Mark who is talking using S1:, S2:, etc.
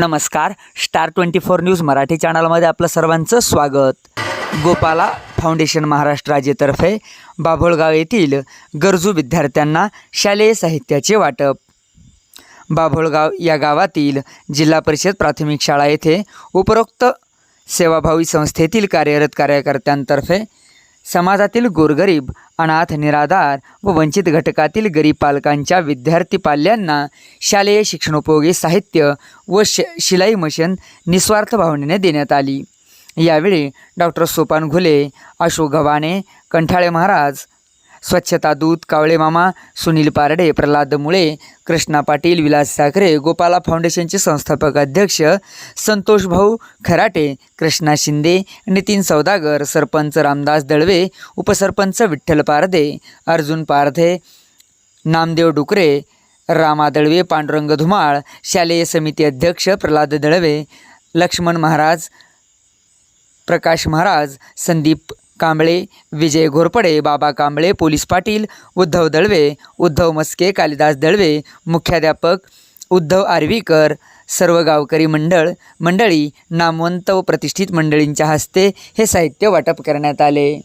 S1: नमस्कार. Star twenty four news Marathi चॅनलमध्ये आपलं सर्वांचं स्वागत. गोपाला फाउंडेशन महाराष्ट्र राज्यतर्फे बाभोळगाव येथील गरजू विद्यार्थ्यांना शालेय साहित्याचे वाटप. बाभोळगाव या गावातील जिल्हा परिषद प्राथमिक शाळा येथे उपरोक्त सेवाभावी संस्थेतील कार्यरत कार्यकर्त्यांतर्फे समाजातील गोरगरीब अनाथ निराधार व वंचित घटकातील गरीब पालकांच्या विद्यार्थी पाल्यांना शालेय शिक्षणोपयोगी साहित्य व श शिलाई मशीन निस्वार्थ भावनेने देण्यात आली. यावेळी डॉक्टर सोपान घुले अशोक गव्हाणे कंठाळे महाराज स्वच्छता दूत कावळे मामा सुनील पारडे प्रल्हाद मुळे कृष्णा पाटील विलास साखरे गोपाला फाउंडेशनचे संस्थापक अध्यक्ष संतोष भाऊ खराटे कृष्णा शिंदे नितीन सौदागर सरपंच रामदास दळवे उपसरपंच विठ्ठल पारदे अर्जुन पारधे नामदेव डुकरे रामा दळवे पांडुरंग धुमाळ शालेय समिती अध्यक्ष प्रल्हाद दळवे लक्ष्मण महाराज प्रकाश महाराज संदीप कांबळे विजय घोरपडे बाबा कांबळे पोलीस पाटील उद्धव दळवे उद्धव मस्के कालिदास दळवे मुख्याध्यापक उद्धव आर्वीकर सर्व गावकरी मंडळ मंडळी नामवंत व प्रतिष्ठित मंडळींच्या हस्ते हे साहित्य वाटप करण्यात आले.